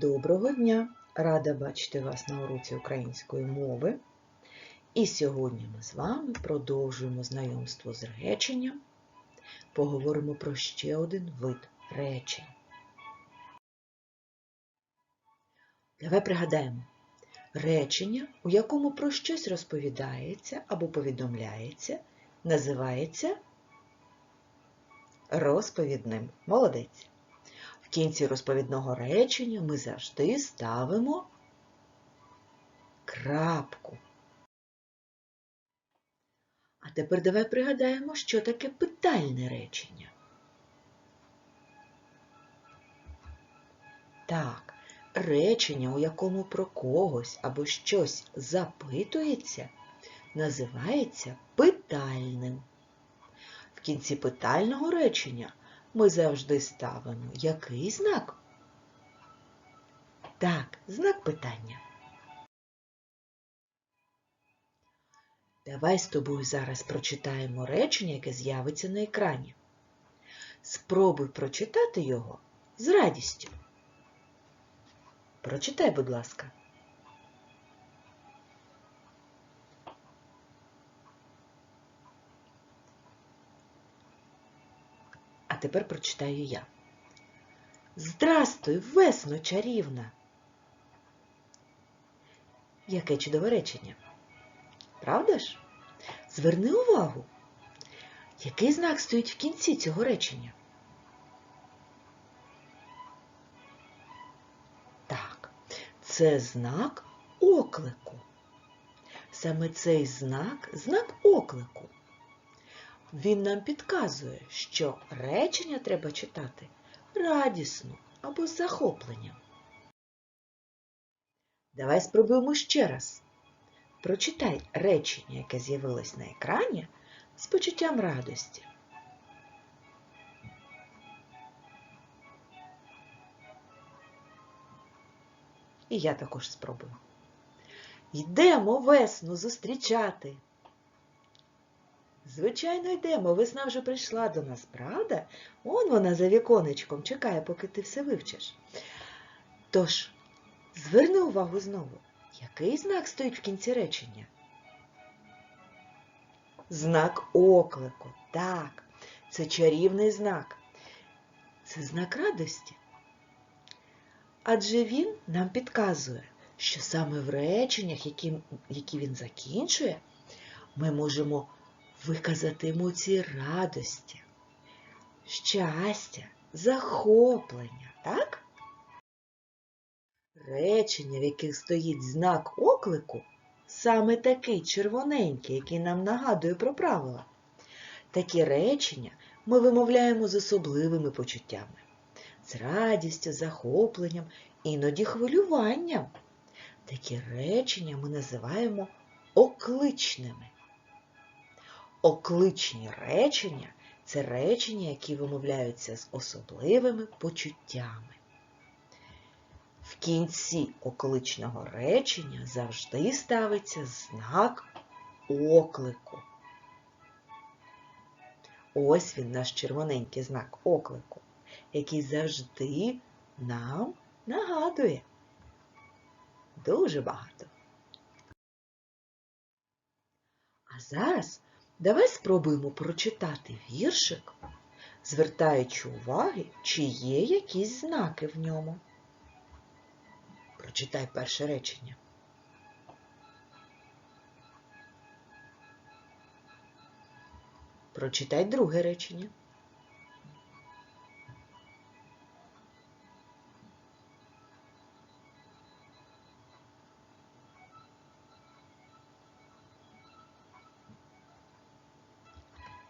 Доброго дня! Рада бачити вас на уроці української мови. І сьогодні ми з вами продовжуємо знайомство з реченням. Поговоримо про ще один вид речень. Давай пригадаємо. Речення, у якому про щось розповідається або повідомляється, називається розповідним. Молодець. Кінці розповідного речення ми завжди ставимо крапку. А тепер давай пригадаємо, що таке питальне речення. Так, речення, у якому про когось або щось запитується, називається питальним. В кінці питального речення ми завжди ставимо який знак? Так, знак питання. Давай з тобою зараз прочитаємо речення, яке з'явиться на екрані. Спробуй прочитати його з радістю. Прочитай, будь ласка. Тепер прочитаю я. Здрастуй, весно чарівна! Яке чудове речення. Правда ж? Зверни увагу, який знак стоїть в кінці цього речення? Так, це знак оклику. Саме цей знак знак оклику. Він нам підказує, що речення треба читати радісно або з захопленням. Давай спробуємо ще раз. Прочитай речення, яке з'явилось на екрані, з почуттям радості. І я також спробую. Йдемо весну зустрічати. Звичайно, йдемо. Весна вже прийшла до нас, правда? Он вона за віконечком чекає, поки ти все вивчиш. Тож, зверни увагу знову, який знак стоїть в кінці речення? Знак оклику. Так, це чарівний знак. Це знак радості. Адже він нам підказує, що саме в реченнях, які, які він закінчує, ми можемо виказати емоції радості, щастя, захоплення, так? Речення, в яких стоїть знак оклику, саме такий червоненький, який нам нагадує про правила. Такі речення ми вимовляємо з особливими почуттями, з радістю, захопленням, іноді хвилюванням. Такі речення ми називаємо окличними. Окличні речення це речення, які вимовляються з особливими почуттями. В кінці окличного речення завжди ставиться знак оклику. Ось він наш червоненький знак оклику, який завжди нам нагадує дуже багато. А зараз Давай спробуємо прочитати віршик, звертаючи уваги, чи є якісь знаки в ньому. Прочитай перше речення. Прочитай друге речення.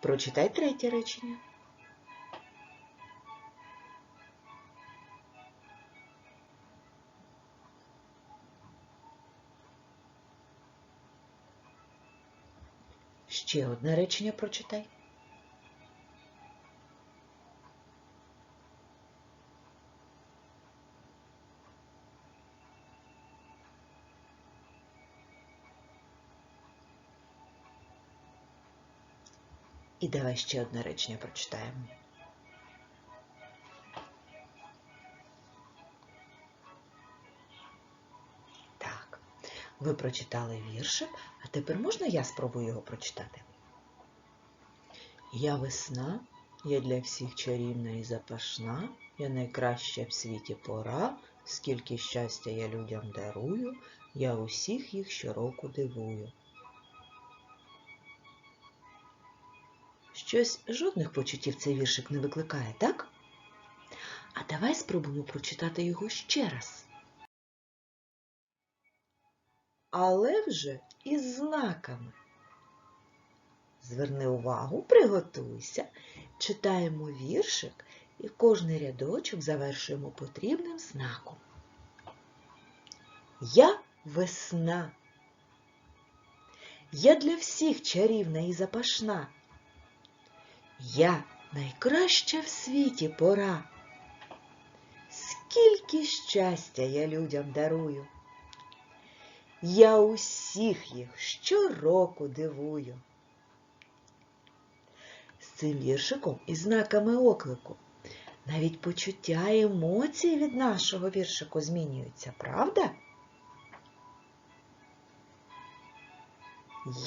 Прочитай третє речення. Ще одне речення прочитай. І давай ще одне речення прочитаємо. Так, ви прочитали віршик, а тепер можна я спробую його прочитати? Я весна, я для всіх чарівна і запашна, я найкраща в світі пора, скільки щастя я людям дарую, я усіх їх щороку дивую. Щось жодних почуттів цей віршик не викликає, так? А давай спробуємо прочитати його ще раз. Але вже із знаками. Зверни увагу, приготуйся, читаємо віршик і кожний рядочок завершуємо потрібним знаком. Я весна. Я для всіх чарівна і запашна. Я найкраща в світі пора. Скільки щастя я людям дарую. Я усіх їх щороку дивую. З цим віршиком і знаками оклику навіть почуття і емоції від нашого віршику змінюються, правда?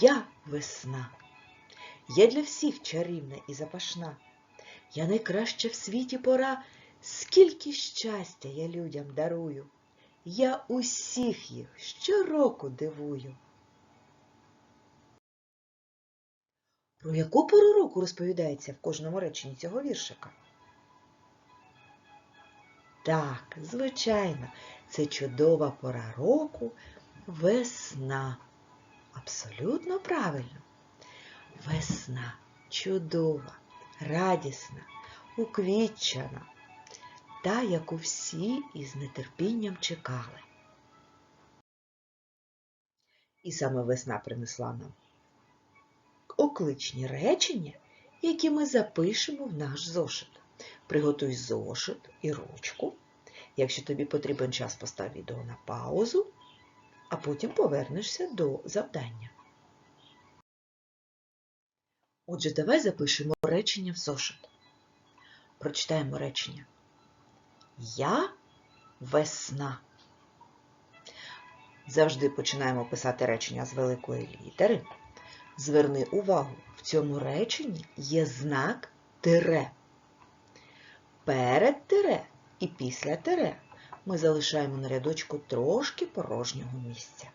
Я весна. Я для всіх чарівна і запашна. Я найкраща в світі пора, скільки щастя я людям дарую. Я усіх їх щороку дивую. Про яку пору року розповідається в кожному реченні цього віршика? Так, звичайно, це чудова пора року весна. Абсолютно правильно. Весна чудова, радісна, уквітчана, та, яку всі із нетерпінням чекали. І саме весна принесла нам окличні речення, які ми запишемо в наш зошит. Приготуй зошит і ручку. Якщо тобі потрібен час, постав відео на паузу, а потім повернешся до завдання. Отже, давай запишемо речення в зошит. Прочитаємо речення. Я весна. Завжди починаємо писати речення з великої літери. Зверни увагу, в цьому реченні є знак тире. Перед тире і після тире ми залишаємо на рядочку трошки порожнього місця.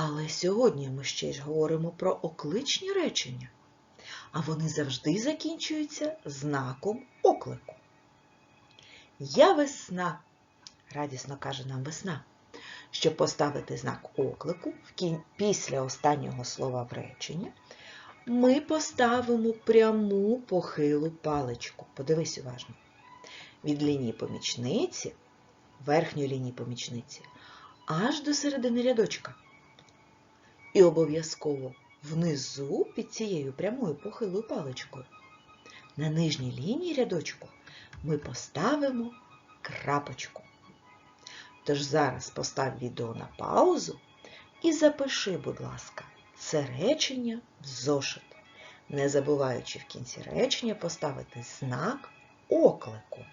Але сьогодні ми ще ж говоримо про окличні речення, а вони завжди закінчуються знаком оклику. Я весна, радісно каже нам весна. Щоб поставити знак оклику після останнього слова в реченні, ми поставимо пряму похилу паличку. Подивись уважно. Від лінії помічниці, верхньої лінії помічниці, аж до середини рядочка. І обов'язково внизу під цією прямою похилою паличкою. На нижній лінії рядочку ми поставимо крапочку. Тож зараз постав відео на паузу і запиши, будь ласка, це речення в зошит, не забуваючи в кінці речення поставити знак оклику.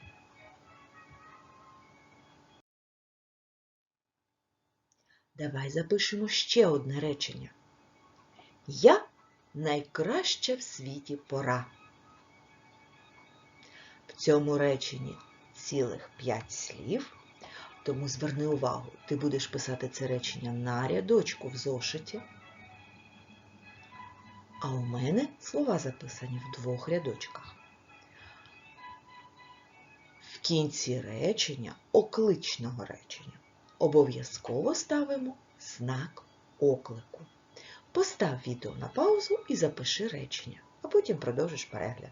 Давай запишемо ще одне речення. Я найкраща в світі пора. В цьому реченні цілих п'ять слів, тому зверни увагу, ти будеш писати це речення на рядочку в зошиті. А у мене слова записані в двох рядочках. В кінці речення, окличного речення, обов'язково ставимо знак оклику. Постав відео на паузу і запиши речення, а потім продовжиш перегляд.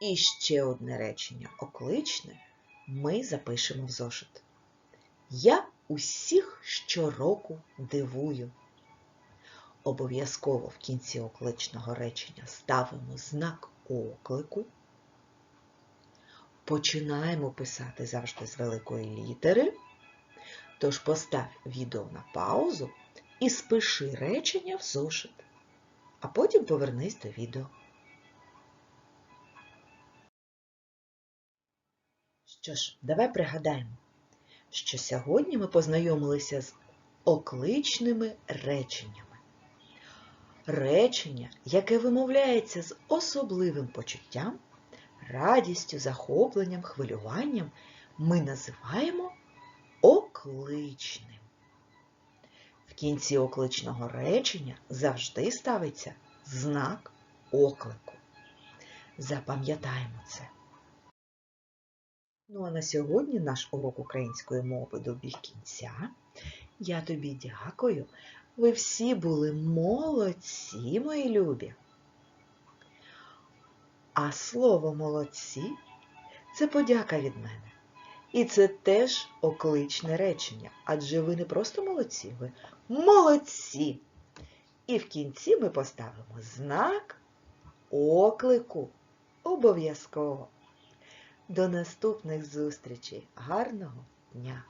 І ще одне речення окличне ми запишемо в зошит. Я усіх щороку дивую. Обов'язково в кінці окличного речення ставимо знак оклику. Починаємо писати завжди з великої літери. Тож постав відео на паузу і спиши речення в зошит, а потім повернись до відео. Що ж, давай пригадаємо, що сьогодні ми познайомилися з окличними реченнями. Речення, яке вимовляється з особливим почуттям, радістю, захопленням, хвилюванням, ми називаємо окличним. В кінці окличного речення завжди ставиться знак оклику. Запам'ятаємо це. Ну а на сьогодні наш урок української мови добіг кінця. Я тобі дякую. Ви всі були молодці, мої любі. А слово молодці це подяка від мене. І це теж окличне речення, адже ви не просто молодці, ви молодці. І в кінці ми поставимо знак оклику. Обов'язково. До наступних зустрічей. Гарного дня!